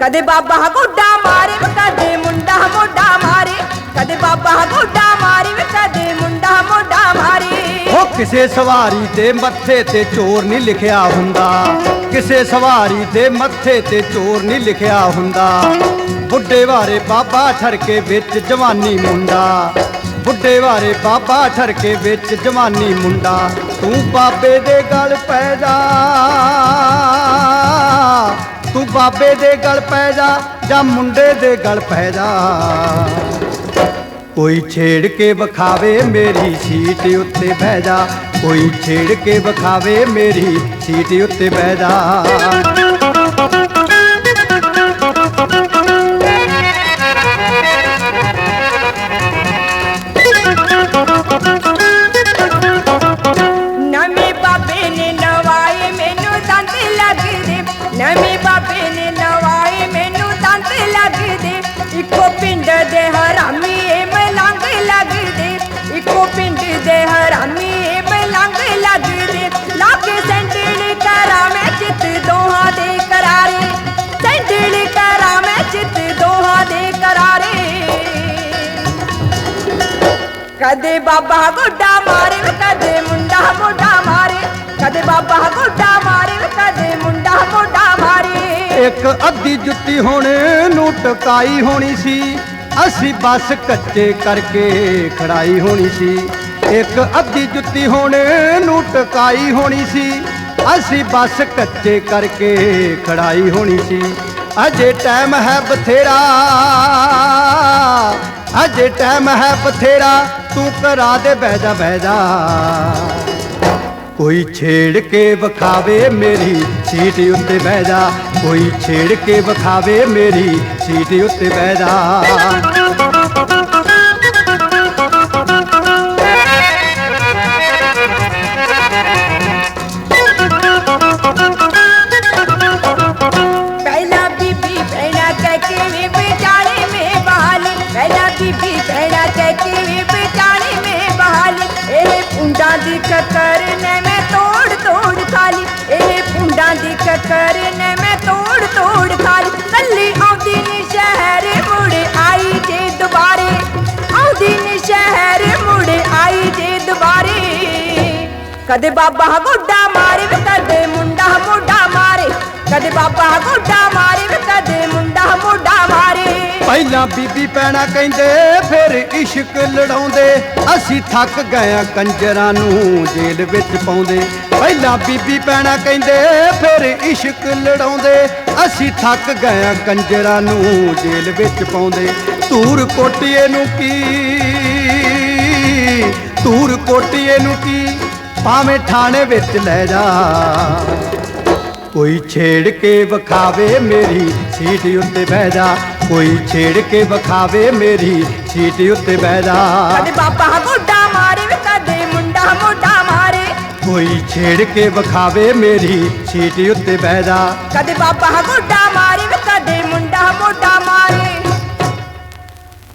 ਕਦੇ ਬਾਬਾ ਗੋਡਾ ਮਾਰੇ, ਕਦੇ ਮੁੰਡਾ ਮੋਡਾ ਮਾਰੇ। ਕਦੇ ਬਾਬਾ ਗੋਡਾ ਮਾਰੇ, ਕਦੇ ਮੁੰਡਾ ਮੋਡਾ ਮਾਰੇ। ਉਹ ਕਿਸੇ ਸਵਾਰੀ ਤੇ ਮੱਥੇ ਤੇ ਚੋਰ ਨਹੀਂ ਲਿਖਿਆ ਹੁੰਦਾ। ਕਿਸੇ ਸਵਾਰੀ ਦੇ ਮੱਥੇ ਤੇ ਚੋਰ ਨਹੀਂ ਲਿਖਿਆ ਹੁੰਦਾ। ਬੁੱਢੇ ਵਾਰੇ ਬਾਬਾ ਛੜਕੇ ਵਿੱਚ ਜਵਾਨੀ ਮੁੰਡਾ। ਬੁੱਢੇ ਵਾਰੇ ਬਾਬਾ ਠਰਕੇ ਵਿੱਚ ਜਵਾਨੀ ਮੁੰਡਾ। ਤੂੰ ਬਾਬੇ ਦੇ ਗਲ ਪੈ ਜਾ। ਤੂੰ ਬਾਬੇ ਦੇ ਗਲ ਪੈ ਜਾ ਜਾਂ ਮੁੰਡੇ ਦੇ ਗਲ ਪੈ ਜਾ। ਕੋਈ ਛੇੜ ਕੇ ਵਿਖਾਵੇ ਮੇਰੀ ਸੀਟ ਉੱਤੇ ਬਹਿ ਜਾ। ਕੋਈ ਛੇੜ ਕੇ ਵਿਖਾਵੇ ਮੇਰੀ ਸੀਟ ਉੱਤੇ ਬਹਿ ਜਾ। ਇੱਕੋ ਪਿੰਡ ਦੇ ਹਰਾਮੀ ਏ ਮਲੰਗ ਲੱਗਦੇ। ਇੱਕੋ ਪਿੰਡ ਦੇ ਹਰਾਮੀ ਏ ਮਲੰਗ ਲੱਗਦੇ। ਲਾਗੇ ਸੈਂਡਲ ਕਰਾਂ ਮੈਂ ਜਿੱਤ ਦੋਹਾਂ ਦੇ ਕਰਾਰੇ। ਸੈਂਡਲ ਕਰਾਂ ਮੈਂ ਜਿੱਤ ਦੋਹਾਂ ਦੇ ਕਰਾਰੇ। ਕਦੇ ਬਾਬਾ ਗੋਡਾ ਮਾਰੇ, ਕਦੇ ਮੁੰਡਾ ਗੋਡਾ ਮਾਰੇ। ਕਦੇ ਬਾਬਾ ਗੋਡਾ ਇੱਕ ਅੱਧੀ ਜੁੱਤੀ ਹੁਣ ਨੂੰ ਟਕਾਈ ਹੋਣੀ ਸੀ। ਅਸੀਂ ਬਸ ਕੱਚੇ ਕਰਕੇ ਖੜਾਈ ਹੋਣੀ ਸੀ। ਇੱਕ ਅੱਧੀ ਜੁੱਤੀ ਹੁਣ ਨੂੰ ਟਕਾਈ ਹੋਣੀ ਸੀ। ਅਸੀਂ ਬਸ ਕੱਚੇ ਕਰਕੇ ਖੜਾਈ ਹੋਣੀ ਸੀ। ਅਜੇ ਟਾਈਮ ਹੈ ਬਥੇਰਾ, ਅਜੇ ਟਾਈਮ ਹੈ ਬਥੇਰਾ। ਤੂੰ ਕਰਾ ਦੇ ਬਹਿ ਜਾ ਬਹਿ ਜਾ। ਕੋਈ ਛੇੜ ਕੇ ਵਿਖਾਵੇ ਮੇਰੀ ਸੀਟ ਉੱਤੇ ਬਹਿ ਜਾ ਕੋਈ ਛੇੜ ਕੇ ਵਿਖਾਵੇ ਮੇਰੀ ਸੀਟ ਉੱਤੇ ਬਹਿ ਜਾ ਪਹਿਲਾ ਬੀਬੀ ਭੈਣਾ ਕਹਿ ਕੇ ਵੀ ਕਦੇ ਬਾਬਾ ਗੋਡਾ ਮਾਰੇ ਵੇ ਕਦੇ ਮੁੰਡਾ ਮੋਢਾ ਮਾਰੇ। ਕਦੇ ਬਾਬਾ ਗੋਡਾ ਮਾਰੇ ਵੇ ਕਦੇ ਮੁੰਡਾ ਮੋਢਾ ਮਾਰੇ। ਪਹਿਲਾਂ ਬੀਬੀ ਪੈਣਾ ਕਹਿੰਦੇ, ਫਿਰ ਇਸ਼ਕ ਲੜਾਉਂਦੇ। ਅਸੀਂ ਥੱਕ ਗਏ ਕੰਜਰਾਂ ਨੂੰ ਜੇਲ੍ਹ ਵਿੱਚ ਪਾਉਂਦੇ। ਪਹਿਲਾਂ ਬੀਬੀ ਪੈਣਾ ਕਹਿੰਦੇ, ਫਿਰ ਇਸ਼ਕ ਲੜਾਉਂਦੇ। ਅਸੀਂ ਥੱਕ ਗਏ ਕੰਜਰਾਂ ਨੂੰ ਜੇਲ੍ਹ ਵਿੱਚ ਪਾਉਂਦੇ। ਧੂਰ ਕੋਟੀਏ ਨੂੰ ਕੀ? ਧੂਰ ਕੋਟੀਏ ਨੂੰ ਕੀ? ਭਾਵੇਂ ਥਾਣੇ ਵਿੱਚ ਲੈ ਜਾ। ਕੋਈ ਛੇੜ ਕੇ ਵਿਖਾਵੇ ਮੇਰੀ ਸੀਟ ਉੱਤੇ ਬਹਿ ਜਾ। ਕੋਈ ਛੇੜ ਕੇ ਵਿਖਾਵੇ ਮੇਰੀ ਸੀਟ ਉੱਤੇ ਬਹਿ ਜਾ। ਕਦੇ ਬਾਬਾ ਗੋਡਾ ਮਾਰੇ ਵੇ ਕਦੇ ਮੁੰਡਾ ਮੋਢਾ ਮਾਰੇ। ਕੋਈ ਛੇੜ ਕੇ ਵਿਖਾਵੇ ਮੇਰੀ ਸੀਟ ਉੱਤੇ ਬਹਿ ਜਾ। ਕਦੇ ਬਾਬਾ ਗੋਡਾ